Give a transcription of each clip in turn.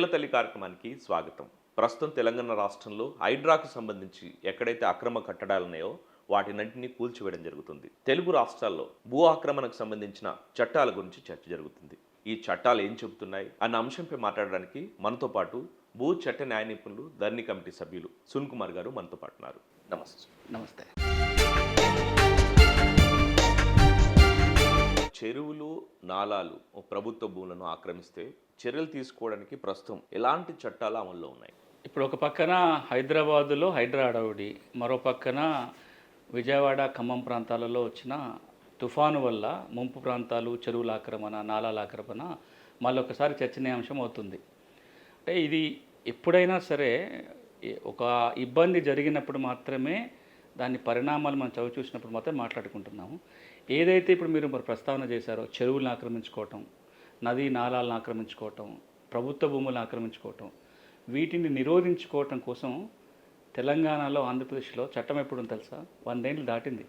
నేలతల్లి కార్యక్రమానికి స్వాగతం. ప్రస్తుతం తెలంగాణ రాష్ట్రంలో హైడ్రాకు సంబంధించి ఎక్కడైతే అక్రమ కట్టడాలు ఉన్నాయో వాటినంటినీ కూల్చివేయడం జరుగుతుంది. తెలుగు రాష్ట్రాల్లో భూ ఆక్రమణకు సంబంధించిన చట్టాల గురించి చర్చ జరుగుతుంది. ఈ చట్టాలు ఏం చెబుతున్నాయి అన్న అంశంపై మాట్లాడడానికి మనతో పాటు భూ చట్ట న్యాయ నిపుణులు ధరణి కమిటీ సభ్యులు సున్ కుమార్ గారు మనతో పాటు ఉన్నారు. నమస్తే నమస్తే. చెరువులు నాలాలు ప్రభుత్వ భూములను ఆక్రమిస్తే చర్యలు తీసుకోవడానికి ప్రస్తుతం ఎలాంటి చట్టాలు అమల్లో ఉన్నాయి? ఇప్పుడు ఒక పక్కన హైదరాబాదులో హైడ్రా అడవుడి మరో పక్కన విజయవాడ ఖమ్మం ప్రాంతాలలో వచ్చిన తుఫాను వల్ల ముంపు ప్రాంతాలు చెరువుల ఆక్రమణ నాలాల ఆక్రమణ మళ్ళొకసారి చర్చనీయాంశం అవుతుంది. అంటే ఇది ఎప్పుడైనా సరే ఒక ఇబ్బంది జరిగినప్పుడు మాత్రమే దాని పరిణామాలు మనం చవి చూసినప్పుడు మాత్రం మాట్లాడుకుంటున్నాము. ఏదైతే ఇప్పుడు మీరు మరి ప్రస్తావన చేశారో చెరువులను ఆక్రమించుకోవటం నదీ నాలాలను ఆక్రమించుకోవటం ప్రభుత్వ భూములను ఆక్రమించుకోవటం వీటిని నిరోధించుకోవటం కోసం తెలంగాణలో ఆంధ్రప్రదేశ్లో చట్టం ఎప్పుడు ఉంది తెలుసా? వందేళ్ళు దాటింది.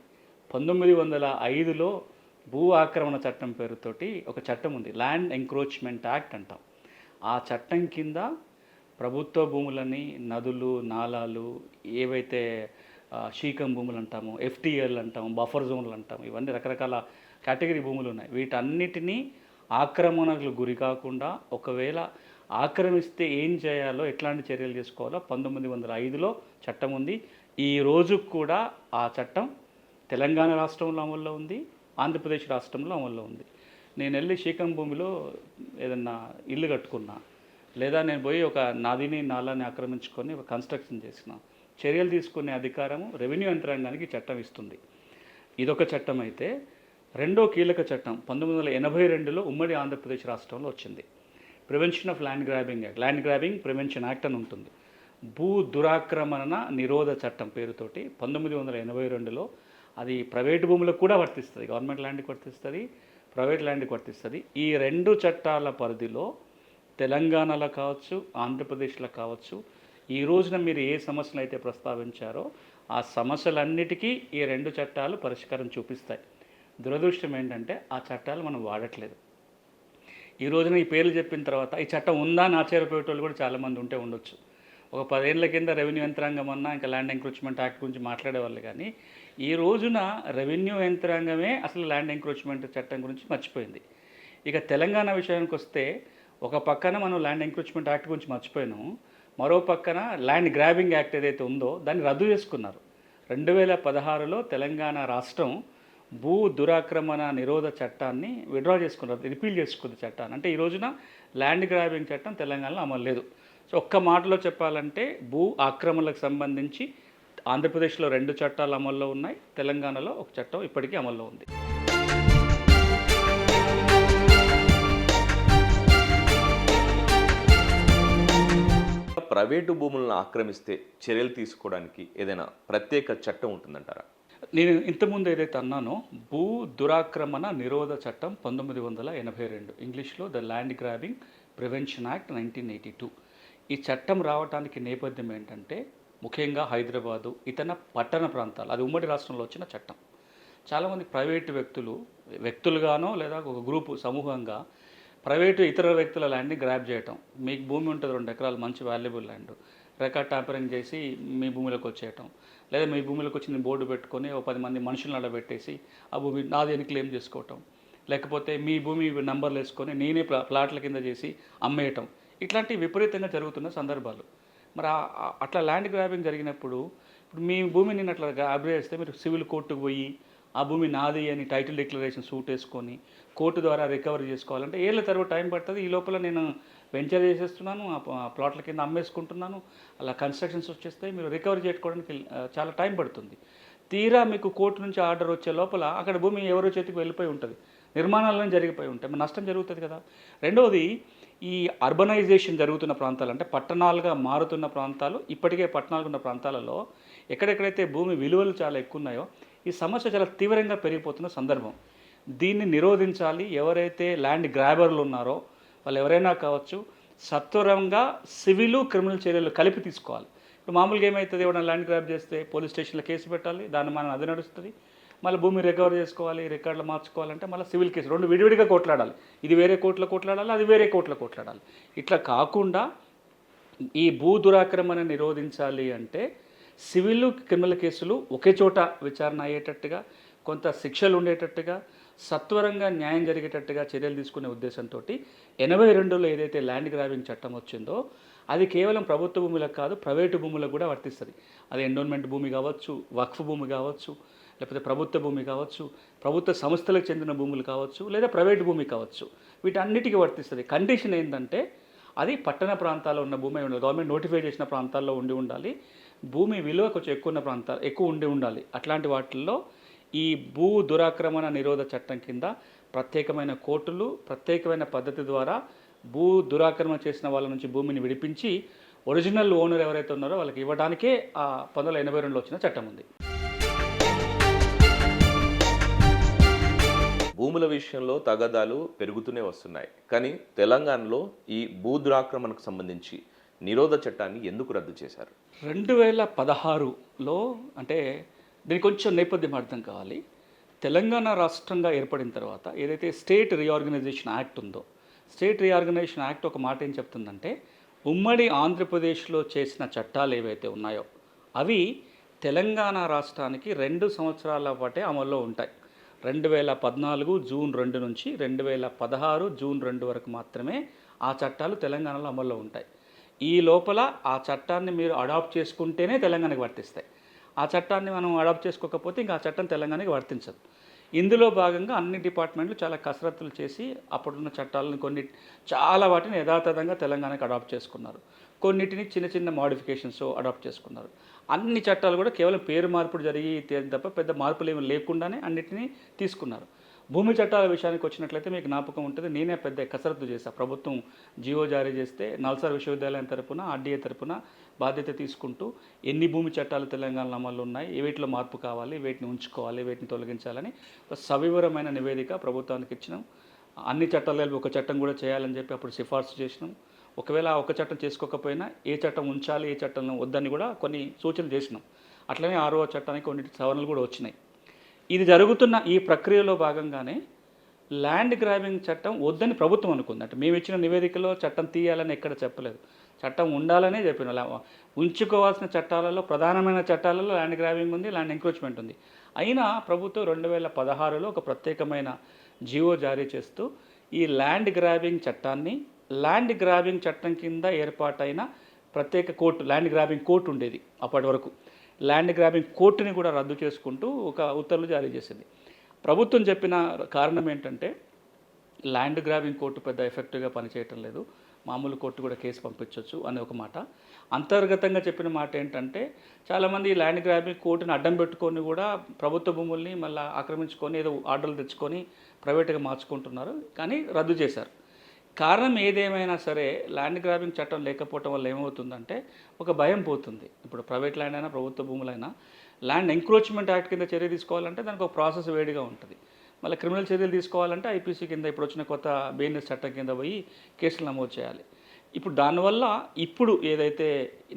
పంతొమ్మిది వందల ఐదులో భూ ఆక్రమణ చట్టం పేరుతోటి ఒక చట్టం ఉంది. ల్యాండ్ ఎంక్రోచ్మెంట్ యాక్ట్ అంటాం. ఆ చట్టం కింద ప్రభుత్వ భూములని నదులు నాలాలు ఏవైతే షీకం శీకం భూములు అంటాము ఎఫ్టీఎల్ అంటాము బఫర్ జోన్లు అంటాము ఇవన్నీ రకరకాల కేటగిరీ భూములు ఉన్నాయి. వీటన్నిటినీ ఆక్రమణకు గురి కాకుండా ఒకవేళ ఆక్రమిస్తే ఏం చేయాలో ఎట్లాంటి చర్యలు తీసుకోవాలో పంతొమ్మిది వందల ఐదులో చట్టం ఉంది. ఈ రోజు కూడా ఆ చట్టం తెలంగాణ రాష్ట్రంలో అమల్లో ఉంది ఆంధ్రప్రదేశ్ రాష్ట్రంలో అమల్లో ఉంది. నేను వెళ్ళి శీకం భూమిలో ఏదన్నా ఇల్లు కట్టుకున్నా లేదా నేను పోయి ఒక నదిని నాలాని ఆక్రమించుకొని ఒక కన్స్ట్రక్షన్ చేసిన చర్యలు తీసుకునే అధికారము రెవెన్యూ యంత్రాంగానికి చట్టం ఇస్తుంది. ఇదొక చట్టం అయితే రెండో కీలక చట్టం పంతొమ్మిది వందల ఎనభై రెండులో ఉమ్మడి ఆంధ్రప్రదేశ్ రాష్ట్రంలో వచ్చింది. Prevention of land grabbing act land grabbing prevention act అని ఉంటుంది. భూ దురాక్రమణ నిరోధ చట్టం పేరుతోటి పంతొమ్మిది వందల ఎనభై రెండులో అది ప్రైవేట్ భూములకు కూడా వర్తిస్తుంది. గవర్నమెంట్ ల్యాండ్కి వర్తిస్తుంది ప్రైవేట్ ల్యాండ్కి వర్తిస్తుంది. ఈ రెండు చట్టాల పరిధిలో తెలంగాణలో కావచ్చు ఆంధ్రప్రదేశ్లో కావచ్చు ఈ రోజున మీరు ఏ సమస్యలు అయితే ప్రస్తావించారో ఆ సమస్యలన్నిటికీ ఈ రెండు చట్టాలు పరిష్కారం చూపిస్తాయి. దురదృష్టం ఏంటంటే ఆ చట్టాలు మనం వాడట్లేదు. ఈ రోజున ఈ పేర్లు చెప్పిన తర్వాత ఈ చట్టం ఉందా అని ఆశ్చర్యపోయేటోళ్ళు కూడా చాలామంది ఉంటే ఉండొచ్చు. ఒక పదేళ్ళ కింద రెవెన్యూ యంత్రాంగం అన్నా ఇంకా ల్యాండ్ ఎంక్రోచ్మెంట్ యాక్ట్ గురించి మాట్లాడేవాళ్ళు కానీ ఈ రోజున రెవెన్యూ యంత్రాంగమే అసలు ల్యాండ్ ఎంక్రోచ్మెంట్ చట్టం గురించి మర్చిపోయింది. ఇక తెలంగాణ విషయానికి వస్తే ఒక పక్కన మనం ల్యాండ్ ఎంక్రోచ్మెంట్ యాక్ట్ గురించి మర్చిపోయినాం మరో పక్కన ల్యాండ్ గ్రాబింగ్ యాక్ట్ ఏదైతే ఉందో దాన్ని రద్దు చేసుకున్నారు. రెండు వేల పదహారులో తెలంగాణ రాష్ట్రం భూ దురాక్రమణ నిరోధ చట్టాన్ని విడ్రా చేసుకున్నారు రిపీల్ చేసుకుంది చట్టాన్ని. అంటే ఈ రోజున ల్యాండ్ గ్రాబింగ్ చట్టం తెలంగాణలో అమలు లేదు. సో ఒక్క మాటలో చెప్పాలంటే భూ ఆక్రమణలకు సంబంధించి ఆంధ్రప్రదేశ్లో రెండు చట్టాలు అమల్లో ఉన్నాయి తెలంగాణలో ఒక చట్టం ఇప్పటికీ అమల్లో ఉంది. ప్రైవేటు భూములను ఆక్రమిస్తే చర్యలు తీసుకోవడానికి ఏదైనా ప్రత్యేక చట్టం ఉంటుందంటారా? నేను ఇంతకుముందు ఏదైతే అన్నానో భూ దురాక్రమణ నిరోధ చట్టం పంతొమ్మిది వందల ఎనభై రెండు ఇంగ్లీష్లో the land grabbing prevention act nineteen eighty two. ఈ చట్టం రావడానికి నేపథ్యం ఏంటంటే ముఖ్యంగా హైదరాబాదు ఇతర పట్టణ ప్రాంతాలు అది ఉమ్మడి రాష్ట్రంలో వచ్చిన చట్టం. చాలామంది ప్రైవేటు వ్యక్తులు వ్యక్తులుగానో లేదా ఒక గ్రూపు సమూహంగా ప్రైవేటు ఇతర వ్యక్తుల ల్యాండ్ని గ్రాప్ చేయటం. మీకు భూమి ఉంటుంది రెండు ఎకరాలు మంచి వాల్యుబుల్ ల్యాండ్. రికార్డ్ ట్యాంపరింగ్ చేసి మీ భూమిలోకి వచ్చేయటం. లేదా మీ భూమిలోకి వచ్చిన బోర్డు పెట్టుకొని ఒక పది మంది మనుషులను అడబెట్టేసి ఆ భూమి నాది అని క్లెయిమ్ చేసుకోవటం. లేకపోతే మీ భూమి నంబర్లు వేసుకొని నేనే ప్లా ప్లాట్ల కింద చేసి అమ్మేయటం. ఇట్లాంటి విపరీతంగా జరుగుతున్న సందర్భాలు. మరి అట్లా ల్యాండ్ గ్రాబింగ్ జరిగినప్పుడు ఇప్పుడు మీ భూమిని నేను అట్లా గ్రాబ్ చేస్తే మీరు సివిల్ కోర్టుకు పోయి ఆ భూమి నాది అని టైటిల్ డిక్లరేషన్ సూట్ వేసుకొని కోర్టు ద్వారా రికవరీ చేసుకోవాలంటే ఏళ్ళ తర్వాత టైం పడుతుంది. ఈ లోపల నేను వెంచర్ చేసేస్తున్నాను ఆ ప్లాట్ల కింద అమ్మేసుకుంటున్నాను అలా కన్స్ట్రక్షన్స్ వచ్చేస్తాయి మీరు రికవరీ చేసుకోవడానికి చాలా టైం పడుతుంది. తీరా మీకు కోర్టు నుంచి ఆర్డర్ వచ్చే లోపల అక్కడ భూమి ఎవరో చేతికి వెళ్ళిపోయి ఉంటుంది. నిర్మాణాలను జరిగిపోయి ఉంటాయి. నష్టం జరుగుతుంది కదా. రెండవది ఈ అర్బనైజేషన్ జరుగుతున్న ప్రాంతాలు అంటే పట్టణాలుగా మారుతున్న ప్రాంతాలు ఇప్పటికే పట్టణాలు ఉన్న ప్రాంతాలలో ఎక్కడెక్కడైతే భూమి విలువలు చాలా ఎక్కువ ఉన్నాయో ఈ సమస్య చాలా తీవ్రంగా పెరిగిపోతున్న సందర్భం. దీన్ని నిరోధించాలి. ఎవరైతే ల్యాండ్ గ్రాబర్లు ఉన్నారో వాళ్ళు ఎవరైనా కావచ్చు సత్వరంగా సివిల్ క్రిమినల్ చర్యలు కలిపి తీసుకోవాలి. ఇప్పుడు మామూలుగా ఏమవుతుంది ఏమైనా ల్యాండ్ గ్రాబ్ చేస్తే పోలీస్ స్టేషన్లో కేసు పెట్టాలి దాన్ని మనం అది నడుస్తుంది. మళ్ళీ భూమి రికవర్ చేసుకోవాలి రికార్డులు మార్చుకోవాలంటే మళ్ళీ సివిల్ కేసు రెండు విడివిడిగా కొట్లాడాలి. ఇది వేరే కోర్టులో కొట్లాడాలి అది వేరే కోర్టులో కొట్లాడాలి. ఇట్లా కాకుండా ఈ భూ దురాక్రమణ నిరోధించాలి అంటే సివిల్ క్రిమినల్ కేసులు ఒకే చోట విచారణ అయ్యేటట్టుగా కొంత శిక్షలు ఉండేటట్టుగా సత్వరంగా న్యాయం జరిగేటట్టుగా చర్యలు తీసుకునే ఉద్దేశంతో ఎనభై రెండులో ఏదైతే ల్యాండ్ గ్రాబింగ్ చట్టం వచ్చిందో అది కేవలం ప్రభుత్వ భూములకు కాదు ప్రైవేటు భూములకు కూడా వర్తిస్తుంది. అది ఎండోన్మెంట్ భూమి కావచ్చు వక్ఫ్ భూమి కావచ్చు లేకపోతే ప్రభుత్వ భూమి కావచ్చు ప్రభుత్వ సంస్థలకు చెందిన భూములు కావచ్చు లేదా ప్రైవేటు భూమి కావచ్చు వీటన్నిటికీ వర్తిస్తుంది. కండిషన్ ఏంటంటే అది పట్టణ ప్రాంతాల్లో ఉన్న భూమి ఉండాలి. గవర్నమెంట్ నోటిఫై చేసిన ప్రాంతాల్లో ఉండి ఉండాలి. భూమి విలువ కొంచెం ఎక్కువ ఉన్న ప్రాంతాలు ఎక్కువ ఉండి ఉండాలి. అట్లాంటి వాటిల్లో ఈ భూ దురాక్రమణ నిరోధ చట్టం కింద ప్రత్యేకమైన కోర్టులు ప్రత్యేకమైన పద్ధతి ద్వారా భూ దురాక్రమణ చేసిన వాళ్ళ నుంచి భూమిని విడిపించి ఒరిజినల్ ఓనర్ ఎవరైతే ఉన్నారో వాళ్ళకి ఇవ్వడానికే ఆ పంతొమ్మిది వందల ఎనభై రెండులో వచ్చిన చట్టం ఉంది. భూముల విషయంలో తగాదాలు పెరుగుతూనే వస్తున్నాయి. కానీ తెలంగాణలో ఈ భూ దురాక్రమణకు సంబంధించి నిరోధ చట్టాన్ని ఎందుకు రద్దు చేశారు? రెండు వేల పదహారులో అంటే దీనికి కొంచెం నేపథ్యం అర్థం కావాలి. తెలంగాణ రాష్ట్రంగా ఏర్పడిన తర్వాత ఏదైతే స్టేట్ రీఆర్గనైజేషన్ యాక్ట్ ఉందో స్టేట్ రీఆర్గనైజేషన్ యాక్ట్ ఒక మాట ఏం చెప్తుందంటే ఉమ్మడి ఆంధ్రప్రదేశ్లో చేసిన చట్టాలు ఏవైతే ఉన్నాయో అవి తెలంగాణ రాష్ట్రానికి రెండు సంవత్సరాల పాటే అమల్లో ఉంటాయి. రెండు వేల పద్నాలుగు జూన్ రెండు నుంచి రెండు వేల పదహారు జూన్ రెండు వరకు మాత్రమే ఆ చట్టాలు తెలంగాణలో అమల్లో ఉంటాయి. ఈ లోపల ఆ చట్టాన్ని మీరు అడాప్ట్ చేసుకుంటేనే తెలంగాణకు వర్తిస్తాయి. ఆ చట్టాన్ని మనం అడాప్ట్ చేసుకోకపోతే ఇంకా ఆ చట్టం తెలంగాణకి వర్తించదు. ఇందులో భాగంగా అన్ని డిపార్ట్మెంట్లు చాలా కసరత్తులు చేసి అప్పుడున్న చట్టాలను కొన్ని చాలా వాటిని యథాతథంగా తెలంగాణకి అడాప్ట్ చేసుకున్నారు. కొన్నిటిని చిన్న చిన్న మాడిఫికేషన్స్ అడాప్ట్ చేసుకున్నారు. అన్ని చట్టాలు కూడా కేవలం పేరు మార్పుడు జరిగి తప్ప పెద్ద మార్పులు ఏమి లేకుండానే అన్నిటినీ తీసుకున్నారు. భూమి చట్టాల విషయానికి వచ్చినట్లయితే మీకు జ్ఞాపకం ఉంటుంది. నేనే పెద్ద కసరత్తు చేశాను ప్రభుత్వం జీవో జారీ చేస్తే నల్సార్ విశ్వవిద్యాలయం తరపున ఆర్డీఏ తరపున బాధ్యత తీసుకుంటూ ఎన్ని భూమి చట్టాలు తెలంగాణలో అమలు ఉన్నాయి వీటిలో మార్పు కావాలి వీటిని ఉంచుకోవాలి వీటిని తొలగించాలని ఒక సవివరమైన నివేదిక ప్రభుత్వానికి ఇచ్చినాం. అన్ని చట్టాలు ఒక చట్టం కూడా చేయాలని చెప్పి అప్పుడు సిఫార్సు చేసినాం. ఒకవేళ ఆ ఒక చట్టం చేసుకోకపోయినా ఏ చట్టం ఉంచాలి ఏ చట్టం వద్దని కూడా కొన్ని సూచనలు చేసినాం. అట్లనే ఆరో చట్టానికి కొన్ని సవరణలు కూడా వచ్చినాయి. ఇది జరుగుతున్న ఈ ప్రక్రియలో భాగంగానే ల్యాండ్ గ్రాబింగ్ చట్టం వద్దని ప్రభుత్వం అనుకుంది అంటే మేము ఇచ్చిన నివేదికలో చట్టం తీయాలని ఎక్కడ చెప్పలేదు. చట్టం ఉండాలనే చెప్పిన ఉంచుకోవాల్సిన చట్టాలలో ప్రధానమైన చట్టాలలో ల్యాండ్ గ్రాబింగ్ ఉంది ల్యాండ్ ఎంక్రోచ్మెంట్ ఉంది. అయినా ప్రభుత్వం రెండు వేల పదహారులో ఒక ప్రత్యేకమైన జీవో జారీ చేస్తూ ఈ ల్యాండ్ గ్రాబింగ్ చట్టాన్ని ల్యాండ్ గ్రాబింగ్ చట్టం కింద ఏర్పాటైన ప్రత్యేక కోర్టు ల్యాండ్ గ్రాబింగ్ కోర్టు ఉండేది అప్పటి వరకు. ల్యాండ్ గ్రాబింగ్ కోర్టుని కూడా రద్దు చేసుకుంటూ ఒక ఉత్తర్వులు జారీ చేసింది. ప్రభుత్వం చెప్పిన కారణం ఏంటంటే ల్యాండ్ గ్రాబింగ్ కోర్టు పెద్ద ఎఫెక్టివ్గా పనిచేయటం లేదు. మామూలు కోర్టు కూడా కేసు పంపించవచ్చు అనే ఒక మాట. అంతర్గతంగా చెప్పిన మాట ఏంటంటే చాలామంది ఈ ల్యాండ్ గ్రాబింగ్ కోర్టుని అడ్డం పెట్టుకొని కూడా ప్రభుత్వ భూముల్ని మళ్ళీ ఆక్రమించుకొని ఏదో ఆర్డర్లు తెచ్చుకొని ప్రైవేట్గా మార్చుకుంటున్నారు. కానీ రద్దు చేశారు. కారణం ఏదేమైనా సరే ల్యాండ్ గ్రాబింగ్ చట్టం లేకపోవటం వల్ల ఏమవుతుందంటే ఒక భయం పోతుంది. ఇప్పుడు ప్రైవేట్ ల్యాండ్ అయినా ప్రభుత్వ భూములైనా ల్యాండ్ ఎంక్రోచ్మెంట్ యాక్ట్ కింద చర్య తీసుకోవాలంటే దానికి ఒక ప్రాసెస్ వేడిగా ఉంటుంది. మళ్ళీ క్రిమినల్ చర్యలు తీసుకోవాలంటే ఐపీసీ కింద ఇప్పుడు వచ్చిన కొత్త బిఎన్ఎస్ చట్టం కింద పోయి కేసులు నమోదు చేయాలి. ఇప్పుడు దానివల్ల ఇప్పుడు ఏదైతే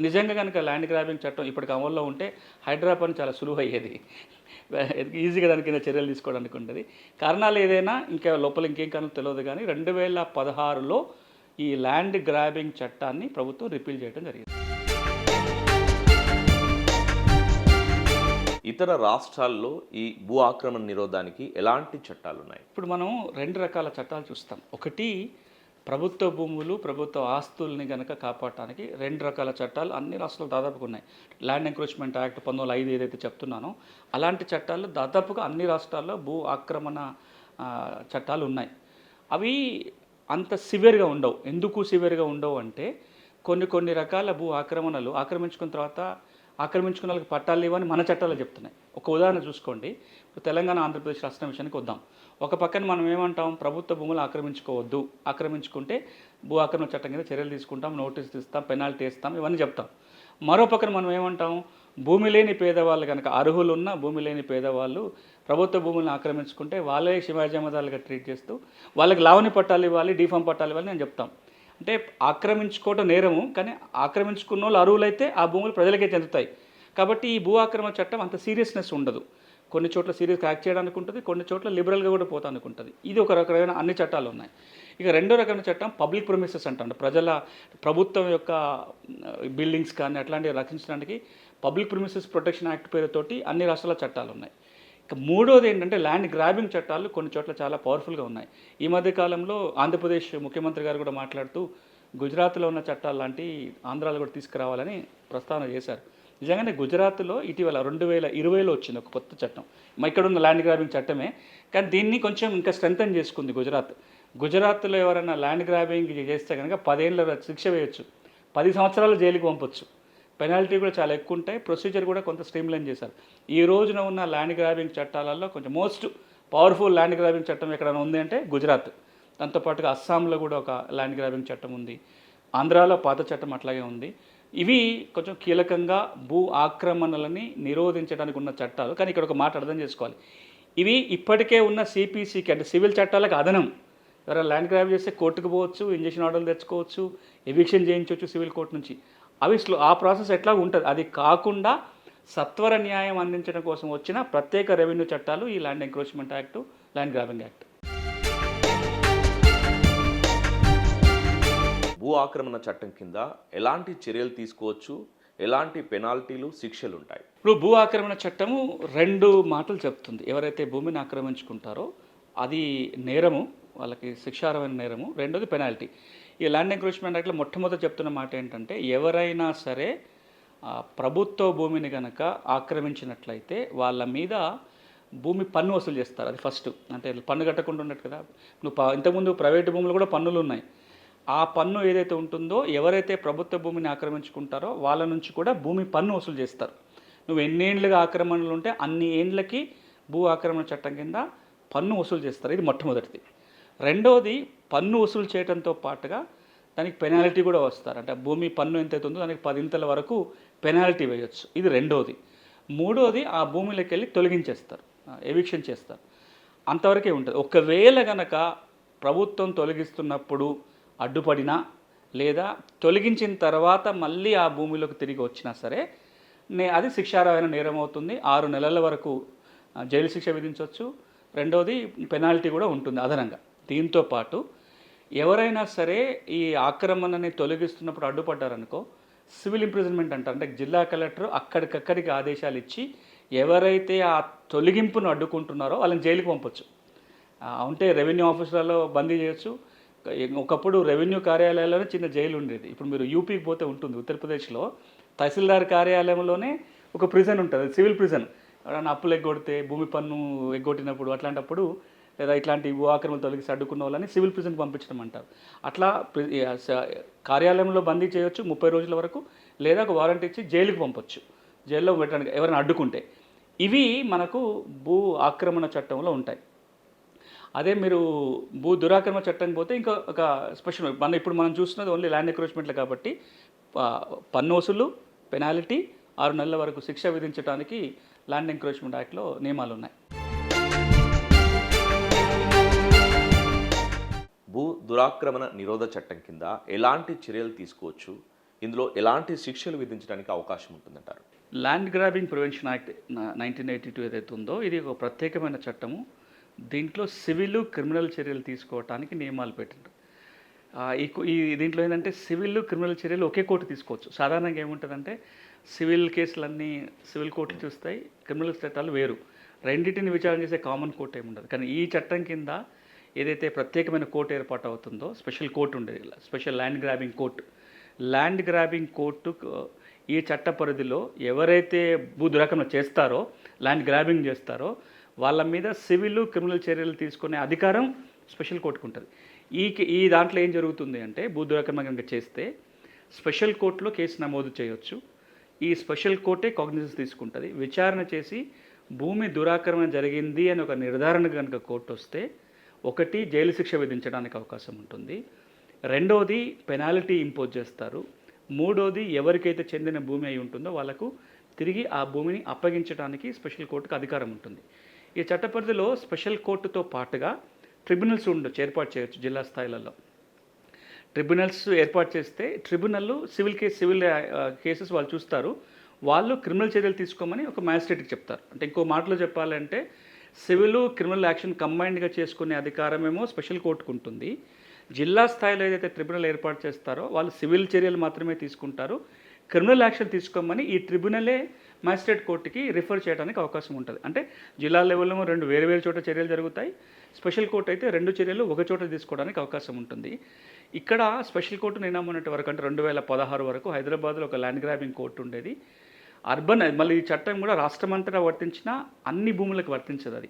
నిజంగా కనుక ల్యాండ్ గ్రాబింగ్ చట్టం ఇప్పటికి అమల్లో ఉంటే హైడ్రా పని చాలా సులువు అయ్యేది. ఈజీగా దాని కింద చర్యలు తీసుకోవడానికి ఉంటుంది. కారణాలు ఏదైనా ఇంకా లోపల ఇంకేం కారణం తెలియదు కానీ రెండు వేల పదహారులో ఈ ల్యాండ్ గ్రాబింగ్ చట్టాన్ని ప్రభుత్వం రిపీల్ చేయడం జరిగింది. ఇతర రాష్ట్రాల్లో ఈ భూ ఆక్రమణ నిరోధానికి ఎలాంటి చట్టాలు ఉన్నాయి ఇప్పుడు మనం రెండు రకాల చట్టాలు చూస్తాం. ఒకటి ప్రభుత్వ భూములు ప్రభుత్వ ఆస్తుల్ని కనుక కాపాడటానికి రెండు రకాల చట్టాలు అన్ని రాష్ట్రాలు దాదాపుగా ఉన్నాయి. ల్యాండ్ ఎంక్రోచ్మెంట్ యాక్ట్ పంతొమ్మిది వందల ఐదు ఏదైతే చెప్తున్నానో అలాంటి చట్టాలు దాదాపుగా అన్ని రాష్ట్రాల్లో భూ ఆక్రమణ చట్టాలు ఉన్నాయి. అవి అంత సివియర్గా ఉండవు. ఎందుకు సివియర్గా ఉండవు అంటే కొన్ని కొన్ని రకాల భూ ఆక్రమణలు ఆక్రమించుకున్న తర్వాత ఆక్రమించుకున్న వాళ్ళకి పట్టాలు ఇవ్వని మన చట్టాలు చెప్తున్నాయి. ఒక ఉదాహరణ చూసుకోండి. ఇప్పుడు తెలంగాణ ఆంధ్రప్రదేశ్ రాష్ట్రం విషయానికి వద్దాం. ఒక పక్కన మనం ఏమంటాం? ప్రభుత్వ భూములు ఆక్రమించుకోవద్దు. ఆక్రమించుకుంటే భూ ఆక్రమణ చట్టం కింద చర్యలు తీసుకుంటాం నోటీస్ ఇస్తాం పెనాల్టీ ఇస్తాం ఇవన్నీ చెప్తాం. మరో పక్కన మనం ఏమంటాం? భూమి లేని పేదవాళ్ళు కనుక అర్హులు ఉన్న భూమి లేని పేదవాళ్ళు ప్రభుత్వ భూములను ఆక్రమించుకుంటే వాళ్ళే శివాజమదాలుగా ట్రీట్ చేస్తూ వాళ్ళకి లావణి పట్టాలు ఇవ్వాలి డీఫామ్ పట్టాలు ఇవ్వాలి నేను చెప్తాం. అంటే ఆక్రమించుకోవటం నేరము కానీ ఆక్రమించుకున్న వాళ్ళు అరువులైతే ఆ భూములు ప్రజలకే చెందుతాయి కాబట్టి ఈ భూ ఆక్రమణ చట్టం అంత సీరియస్నెస్ ఉండదు. కొన్ని చోట్ల సీరియస్ యాక్ట్ చేయడానికి ఉంటుంది కొన్ని చోట్ల లిబరల్గా కూడా పోతానికి ఉంటుంది ఇది ఒక రకమైన అన్ని చట్టాలు ఉన్నాయి. ఇక రెండో రకమైన చట్టం పబ్లిక్ ప్రొమిసెస్ అంటారు ప్రజల ప్రభుత్వం యొక్క బిల్డింగ్స్ కానీ అట్లాంటివి రక్షించడానికి పబ్లిక్ ప్రొమిసెస్ ప్రొటెక్షన్ యాక్ట్ పేరుతోటి అన్ని రాష్ట్రాల చట్టాలు ఉన్నాయి. ఇక మూడోది ఏంటంటే ల్యాండ్ గ్రాబింగ్ చట్టాలు కొన్ని చోట్ల చాలా పవర్ఫుల్గా ఉన్నాయి. ఈ మధ్య కాలంలో ఆంధ్రప్రదేశ్ ముఖ్యమంత్రి గారు కూడా మాట్లాడుతూ గుజరాత్లో ఉన్న చట్టాలు లాంటి ఆంధ్రాలో కూడా తీసుకురావాలని ప్రస్తావన చేశారు. నిజంగానే గుజరాత్లో ఇటీవల రెండు వేల ఇరవైలో వచ్చింది ఒక కొత్త చట్టం. మా ఇక్కడ ఉన్న ల్యాండ్ గ్రాబింగ్ చట్టమే. కానీ దీన్ని కొంచెం ఇంకా స్ట్రెంగ్తన్ చేసుకుంది గుజరాత్. గుజరాత్లో ఎవరైనా ల్యాండ్ గ్రాబింగ్ చేస్తే కనుక పదేళ్ళ శిక్ష వేయొచ్చు. పది సంవత్సరాలు జైలుకి పంపొచ్చు. పెనాల్టీ కూడా చాలా ఎక్కువ ఉంటాయి. ప్రొసీజర్ కూడా కొంత స్ట్రీమ్లైన్ చేశారు. ఈ రోజున ఉన్న ల్యాండ్ గ్రాబింగ్ చట్టాలలో కొంచెం మోస్ట్ పవర్ఫుల్ ల్యాండ్ గ్రాబింగ్ చట్టం ఎక్కడైనా ఉంది అంటే గుజరాత్. దాంతోపాటుగా అస్సాంలో కూడా ఒక ల్యాండ్ గ్రాబింగ్ చట్టం ఉంది. ఆంధ్రాలో పాత చట్టం అట్లాగే ఉంది. ఇవి కొంచెం కీలకంగా భూ ఆక్రమణలని నిరోధించడానికి ఉన్న చట్టాలు. కానీ ఇక్కడ ఒక మాట అర్థం చేసుకోవాలి. ఇవి ఇప్పటికే ఉన్న సిపిసికి అంటే సివిల్ చట్టాలకు అదనం. ఎవరైనా ల్యాండ్ గ్రాబ్ చేస్తే కోర్టుకు పోవచ్చు ఇంజక్షన్ ఆర్డర్లు తెచ్చుకోవచ్చు ఎవిక్షన్ చేయించవచ్చు సివిల్ కోర్టు నుంచి. అవి స్లో ఆ ప్రాసెస్ ఎట్లా ఉంటుంది. అది కాకుండా సత్వర న్యాయం అందించడం కోసం వచ్చిన ప్రత్యేక రెవెన్యూ చట్టాలు ఈ land encroachment act land grabbing act. భూ ఆక్రమణ చట్టం కింద ఎలాంటి చర్యలు తీసుకోవచ్చు? ఎలాంటి పెనాల్టీలు శిక్షలు ఉంటాయి ఇప్పుడు భూ ఆక్రమణ చట్టము రెండు మాటలు చెప్తుంది. ఎవరైతే భూమిని ఆక్రమించుకుంటారో అది నేరము వాళ్ళకి శిక్షార్హమైన నేరము. రెండోది పెనాల్టీ. ఈ ల్యాండ్ ఎంక్రోచ్మెంట్ యాక్ట్లో మొట్టమొదటి చెప్తున్న మాట ఏంటంటే ఎవరైనా సరే ఆ, ప్రభుత్వ భూమిని కనుక ఆక్రమించినట్లయితే వాళ్ళ మీద భూమి పన్ను వసూలు చేస్తారు. అది ఫస్ట్. అంటే పన్ను కట్టకుండా ఉన్నట్టు కదా. నువ్వు ప- ఇంతకుముందు ప్రైవేట్ భూములు కూడా పన్నులు ఉన్నాయి. ఆ పన్ను ఏదైతే ఉంటుందో ఎవరైతే ప్రభుత్వ భూమిని ఆక్రమించుకుంటారో వాళ్ళ నుంచి కూడా భూమి పన్ను వసూలు చేస్తారు. నువ్వు ఎన్నేండ్లుగా ఆక్రమణలు ఉంటే అన్ని ఏండ్లకి భూ ఆక్రమణ చట్టం కింద పన్ను వసూలు చేస్తారు. ఇది మొట్టమొదటిది. రెండోది పన్ను వసూలు చేయడంతో పాటుగా దానికి పెనాల్టీ కూడా వస్తారు. అంటే భూమి పన్ను ఎంత ఉందో దానికి పదింతల వరకు పెనాల్టీ వేయొచ్చు. ఇది రెండోది. మూడోది ఆ భూమిలోకి వెళ్ళి తొలగించేస్తారు ఎవిక్షన్ చేస్తారు. అంతవరకే ఉంటుంది. ఒకవేళ గనక ప్రభుత్వం తొలగిస్తున్నప్పుడు అడ్డుపడినా లేదా తొలగించిన తర్వాత మళ్ళీ ఆ భూమిలోకి తిరిగి వచ్చినా సరే నే అది శిక్షార్హమైన నేరం అవుతుంది. ఆరు నెలల వరకు జైలు శిక్ష విధించవచ్చు రెండవది పెనాల్టీ కూడా ఉంటుంది అదనంగా. దీంతో పాటు ఎవరైనా సరే ఈ ఆక్రమణని తొలగిస్తున్నప్పుడు అడ్డుపడ్డారనుకో సివిల్ ఇంప్రిజన్మెంట్ అంటారు అంటే జిల్లా కలెక్టర్ అక్కడికక్కడికి ఆదేశాలు ఇచ్చి ఎవరైతే ఆ తొలగింపును అడ్డుకుంటున్నారో వాళ్ళని జైలుకి పంపొచ్చు. ఉంటే రెవెన్యూ ఆఫీసులలో బందీ చేయొచ్చు. ఒకప్పుడు రెవెన్యూ కార్యాలయాల్లోనే చిన్న జైలు ఉండేది. ఇప్పుడు మీరు యూపీకి పోతే ఉంటుంది ఉత్తరప్రదేశ్లో. తహసీల్దార్ కార్యాలయంలోనే ఒక ప్రిజన్ ఉంటుంది సివిల్ ప్రిజన్. ఎవరైనా అప్పులు ఎగ్గొడితే భూమి పన్ను ఎగ్గొట్టినప్పుడు అట్లాంటప్పుడు లేదా ఇట్లాంటి భూ ఆక్రమణ తొలగిసి అడ్డుకున్న వాళ్ళని సివిల్ ప్రిజన్కి పంపించడం అంటారు. అట్లా కార్యాలయంలో బందీ చేయొచ్చు ముప్పై రోజుల వరకు లేదా ఒక వారంటీ ఇచ్చి జైలుకి పంపొచ్చు. జైల్లో పెట్టడానికి ఎవరైనా అడ్డుకుంటే. ఇవి మనకు భూ ఆక్రమణ చట్టంలో ఉంటాయి. అదే మీరు భూ దురాక్రమణ చట్టం పోతే ఇంకా ఒక స్పెషల్ మన ఇప్పుడు మనం చూస్తున్నది ఓన్లీ ల్యాండ్ ఎక్రోచ్మెంట్లు కాబట్టి పన్ను వసూలు పెనాల్టీ ఆరు నెలల వరకు శిక్ష విధించడానికి ల్యాండ్ ఎంక్రోచ్మెంట్ యాక్ట్లో నియమాలు ఉన్నాయి భూ దురాక్రమణ నిరోధ చట్టం కింద ఎలాంటి చర్యలు తీసుకోవచ్చు? ఇందులో ఎలాంటి శిక్షలు విధించడానికి అవకాశం ఉంటుందంటారు? Land grabbing prevention act nineteen eighty two ఏదైతే ఉందో ఇది ఒక ప్రత్యేకమైన చట్టము. దీంట్లో సివిల్ క్రిమినల్ చర్యలు తీసుకోవటానికి నియమాలు పెట్టిండ్రు. ఈ దీంట్లో ఏంటంటే సివిల్ క్రిమినల్ చర్యలు ఒకే కోర్టు తీసుకోవచ్చు. సాధారణంగా ఏముంటుందంటే సివిల్ కేసులన్నీ సివిల్ కోర్టులు చూస్తాయి క్రిమినల్ చట్టాలు వేరు. రెండింటిని విచారణ చేసే కామన్ కోర్టు ఏమి ఉండదు కానీ ఈ చట్టం కింద ఏదైతే ప్రత్యేకమైన కోర్టు ఏర్పాటు అవుతుందో స్పెషల్ కోర్టు ఉండేది special land grabbing court. Land grabbing court ఈ చట్ట పరిధిలో ఎవరైతే భూ దురాక్రమణ చేస్తారో ల్యాండ్ గ్రాబింగ్ చేస్తారో వాళ్ళ మీద సివిల్ క్రిమినల్ చర్యలు తీసుకునే అధికారం స్పెషల్ కోర్టుకు ఉంటుంది. ఈ ఈ దాంట్లో ఏం జరుగుతుంది అంటే భూ దురాక్రమణ కనుక చేస్తే స్పెషల్ కోర్టులో కేసు నమోదు చేయొచ్చు. ఈ స్పెషల్ కోర్టే కాగ్నిజెన్స్ తీసుకుంటుంది. విచారణ చేసి భూమి దురాక్రమణ జరిగింది అని ఒక నిర్ధారణ కనుక కోర్టు వస్తే ఒకటి జైలు శిక్ష విధించడానికి అవకాశం ఉంటుంది. రెండోది పెనాల్టీ ఇంపోజ్ చేస్తారు. మూడోది ఎవరికైతే చెందిన భూమి అయి ఉంటుందో వాళ్ళకు తిరిగి ఆ భూమిని అప్పగించడానికి స్పెషల్ కోర్టుకు అధికారం ఉంటుంది. ఈ చట్టపరిధిలో స్పెషల్ కోర్టుతో పాటుగా ట్రిబ్యునల్స్ ఉండొచ్చు ఏర్పాటు చేయొచ్చు జిల్లా స్థాయిలలో. ట్రిబ్యునల్స్ ఏర్పాటు చేస్తే tribunal civil case civil cases వాళ్ళు చూస్తారు. వాళ్ళు క్రిమినల్ చర్యలు తీసుకోమని ఒక మ్యాజిస్ట్రేట్కి చెప్తారు. అంటే ఇంకో మాటలో చెప్పాలంటే సివిల్ క్రిమినల్ యాక్షన్ కంబైన్డ్గా చేసుకునే అధికారమేమో స్పెషల్ కోర్టుకు ఉంటుంది. జిల్లా స్థాయిలో ఏదైతే ట్రిబ్యునల్ ఏర్పాటు చేస్తారో వాళ్ళు సివిల్ చర్యలు మాత్రమే తీసుకుంటారు. క్రిమినల్ యాక్షన్ తీసుకోమని ఈ ట్రిబ్యునలే మ్యాజిస్ట్రేట్ కోర్టుకి రిఫర్ చేయడానికి అవకాశం ఉంటుంది. అంటే జిల్లా లెవెల్లో రెండు వేరు వేరు చోట చర్యలు జరుగుతాయి. స్పెషల్ కోర్టు అయితే రెండు చర్యలు ఒక చోట తీసుకోవడానికి అవకాశం ఉంటుంది. ఇక్కడ స్పెషల్ కోర్టు నేను మొన్నటి వరకు అంటే రెండు వేల పదహారు వరకు హైదరాబాద్లో ఒక ల్యాండ్ గ్రాబింగ్ కోర్టు ఉండేది. అర్బన్ మళ్ళీ ఈ చట్టం కూడా రాష్ట్రమంతటా వర్తించిన అన్ని భూములకు వర్తించదు అది.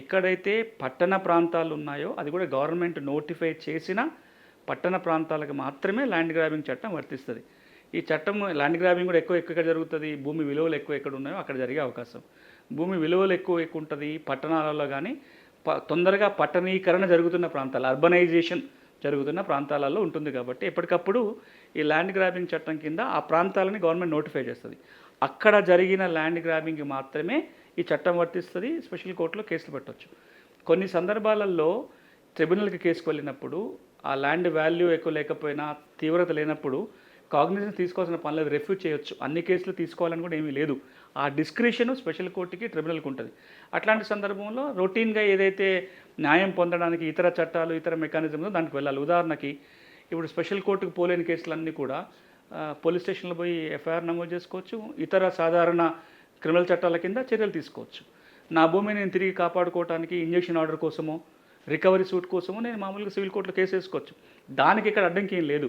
ఎక్కడైతే పట్టణ ప్రాంతాలు ఉన్నాయో అది కూడా గవర్నమెంట్ నోటిఫై చేసిన పట్టణ ప్రాంతాలకు మాత్రమే ల్యాండ్ గ్రాబింగ్ చట్టం వర్తిస్తుంది. ఈ చట్టం ల్యాండ్ గ్రాబింగ్ కూడా ఎక్కువ ఎక్కడ జరుగుతుంది? భూమి విలువలు ఎక్కువ ఎక్కడ ఉన్నాయో అక్కడ జరిగే అవకాశం. భూమి విలువలు ఎక్కువ ఎక్కువ ఉంటుంది పట్టణాలలో కానీ ప తొందరగా పట్టణీకరణ జరుగుతున్న ప్రాంతాలు అర్బనైజేషన్ జరుగుతున్న ప్రాంతాలలో ఉంటుంది కాబట్టి ఎప్పటికప్పుడు ఈ ల్యాండ్ గ్రాబింగ్ చట్టం కింద ఆ ప్రాంతాలని గవర్నమెంట్ నోటిఫై చేస్తుంది. అక్కడ జరిగిన ల్యాండ్ గ్రాబింగ్కి మాత్రమే ఈ చట్టం వర్తిస్తుంది స్పెషల్ కోర్టులో కేసులు పెట్టవచ్చు కొన్ని సందర్భాలలో ట్రిబ్యునల్కి కేసుకు వెళ్ళినప్పుడు ఆ ల్యాండ్ వాల్యూ ఎక్కువ లేకపోయినా తీవ్రత లేనప్పుడు కాగ్నిజెన్స్ తీసుకోవాల్సిన పనులు రెఫ్యూజ్ చేయొచ్చు. అన్ని కేసులు తీసుకోవాలని కూడా ఏమీ లేదు. ఆ డిస్క్రిషన్ స్పెషల్ కోర్టుకి ట్రిబ్యునల్కి ఉంటుంది. అట్లాంటి సందర్భంలో రొటీన్గా ఏదైతే న్యాయం పొందడానికి ఇతర చట్టాలు ఇతర మెకానిజంలో దానికి వెళ్ళాలి. ఉదాహరణకి ఇప్పుడు స్పెషల్ కోర్టుకు పోలేని కేసులన్నీ కూడా పోలీస్ స్టేషన్లో పోయి ఎఫ్ఐఆర్ నమోదు చేసుకోవచ్చు. ఇతర సాధారణ క్రిమినల్ చట్టాల కింద చర్యలు తీసుకోవచ్చు. నా భూమిని నేను తిరిగి కాపాడుకోవడానికి ఇంజెక్షన్ ఆర్డర్ కోసమో రికవరీ సూట్ కోసమో నేను మామూలుగా సివిల్ కోర్టులో కేసు వేసుకోవచ్చు. దానికి ఇక్కడ అడ్డంకి ఏం లేదు.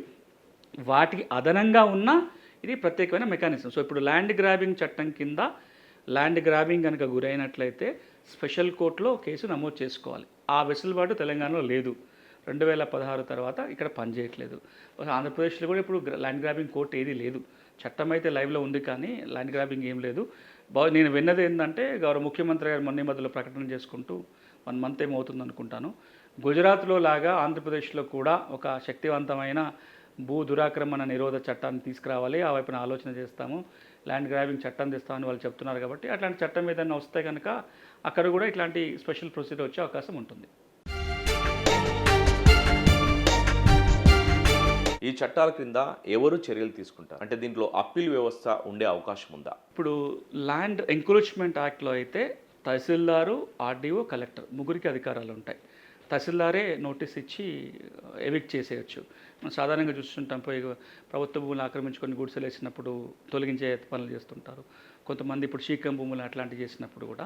వాటికి అదనంగా ఉన్న ఇది ప్రత్యేకమైన మెకానిజం. సో ఇప్పుడు ల్యాండ్ గ్రాబింగ్ చట్టం కింద ల్యాండ్ గ్రాబింగ్ కనుక గురైనట్లయితే స్పెషల్ కోర్టులో కేసు నమోదు చేసుకోవాలి. ఆ వెసులుబాటు తెలంగాణలో లేదు. రెండు వేల పదహారు తర్వాత ఇక్కడ పనిచేయట్లేదు. ఆంధ్రప్రదేశ్లో కూడా ఇప్పుడు ల్యాండ్ గ్రాబింగ్ కోర్టు ఏది లేదు. చట్టం అయితే లైవ్లో ఉంది కానీ ల్యాండ్ గ్రాబింగ్ ఏం లేదు. నేను విన్నది ఏంటంటే గౌరవ ముఖ్యమంత్రి గారు మొన్న మధ్యలో ప్రకటన చేసుకుంటూ వన్ మంత్ ఏమవుతుంది అనుకుంటాను. గుజరాత్లో లాగా ఆంధ్రప్రదేశ్లో కూడా ఒక శక్తివంతమైన భూ దురాక్రమణ నిరోధ చట్టాన్ని తీసుకురావాలి. ఆ వైపున ఆలోచన చేస్తాము. ల్యాండ్ గ్రాబింగ్ చట్టం తెస్తామని వాళ్ళు చెప్తున్నారు కాబట్టి అట్లాంటి చట్టం ఏదైనా వస్తే కనుక అక్కడ కూడా ఇట్లాంటి స్పెషల్ ప్రొసీజర్ వచ్చే అవకాశం ఉంటుంది. ఈ చట్టాల క్రింద ఎవరు చర్యలు తీసుకుంటారు? అంటే దీంట్లో అప్పీల్ వ్యవస్థ ఉండే అవకాశం ఉందా? ఇప్పుడు ల్యాండ్ ఎంక్రోచ్మెంట్ యాక్ట్లో అయితే తహసీల్దారు ఆర్డీఓ కలెక్టర్ ముగ్గురికి అధికారాలు ఉంటాయి. తహసీల్దారే నోటీస్ ఇచ్చి ఎవిక్ట్ చేసేయచ్చు. మనం సాధారణంగా చూస్తుంటాం పోయి ప్రభుత్వ భూములు ఆక్రమించుకొని గుడిసెలు వేసినప్పుడు తొలగించే పనులు చేస్తుంటారు. కొంతమంది ఇప్పుడు శీకం భూములు అట్లాంటివి చేసినప్పుడు కూడా